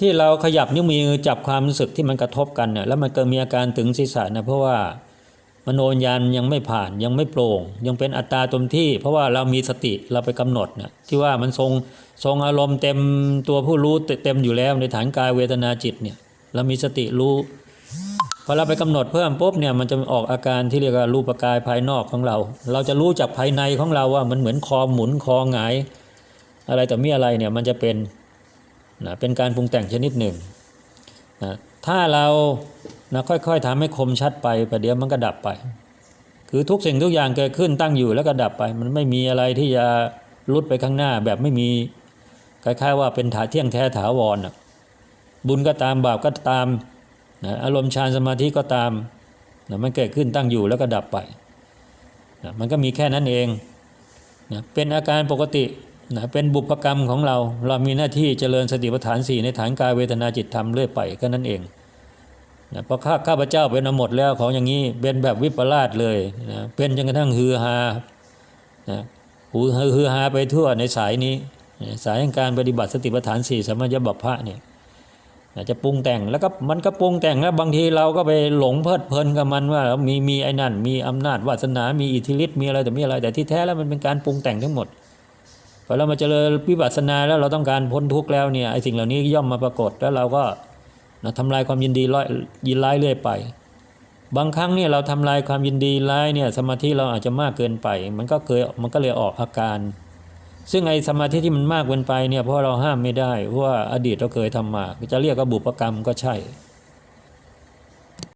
ที่เราขยับนิ้วมือจับความรู้สึกที่มันกระทบกันเนี่ยแล้วมันเกิดมีอาการตึงศีรษะนะเพราะว่ามโนญาณยังไม่ผ่านยังไม่โปร่ง ยังเป็นอัตตาตมที่ เพราะว่าเรามีสติเราไปกำหนดนะที่ว่ามันทรงทรงอารมณ์เต็มตัวผู้รู้เต็มอยู่แล้วในฐานกายเวทนาจิตเนี่ยเรามีสติรู้พอเราไปกำหนดเพิ่มปุ๊บเนี่ยมันจะออกอาการที่เรียกว่ารูปกายภายนอกของเรา เราจะรู้จากภายในของเราว่ามันเหมือนคอหมุนคอหงาย อะไรแต่มีอะไรเนี่ยมันจะเป็น นะเป็นการปรุงแต่งชนิดหนึ่งนะถ้าเรานะค่อยๆทำให้คมชัดไปประเดี๋ยวมันก็ดับไป คือทุกสิ่งทุกอย่างเกิดขึ้นตั้งอยู่แล้วก็ดับไป มันไม่มีอะไรที่จะลุดไปข้างหน้าแบบไม่มีคล้ายๆว่าเป็นถาเที่ยงแท้ถาวรนะบุญก็ตามบาปก็ตามนะอารมณ์ฌานสมาธิก็ตามนะมันเกิดขึ้นตั้งอยู่แล้วก็ดับไปนะมันก็มีแค่นั้นเองนะเป็นอาการปกติ นะเป็นบุพกรรมของเรา เรามีหน้าที่เจริญสติปัฏฐานสี่ในฐานกายเวทนาจิตธรรมเรื่อยไปก็นั่นเองนะเพราะข้าข้าพเจ้าเป็นหมดแล้วของอย่างนี้เป็นแบบวิปลาสเลยนะเป็นจนกระทั่งฮือฮานะหูฮือฮาไปทั่วในสายนี้นะสายแห่งการปฏิบัติสติปัฏฐานสี่สมัญญบัพพะเนี่ยนะจะปรุงแต่งแล้วก็มันก็ปรุงแต่งแล้วบางทีเราก็ไปหลงเพลิดเพลินกับมันว่าเรามีมีไอ้นั่น มีอำนาจวาสนา มีอิทธิฤทธิ์มีอะไรแต่มีอะไรแต่ที่แท้แล้วมันเป็นการปรุงแต่งทั้งหมด พอเรามาเจริญวิปัสสนาแล้วเราต้องการพ้นทุกข์แล้วเนี่ยไอ้สิ่งเหล่านี้ย่อมมาปรากฏแล้วเราก็นะทำลายความยินดีร้อยยินร้ายเรื่อยไป บางครั้งเนี่ยเราทำลายความยินดีร้ายเนี่ยสมาธิเราอาจจะมากเกินไป มันก็เคยมันก็เลยออกอาการ ซึ่งไอ้สมาธิที่มันมากเกินไปเนี่ยเพราะเราห้ามไม่ได้เพราะว่าอดีตเราเคยทำมาจะเรียกว่าบุพกรรมก็ใช่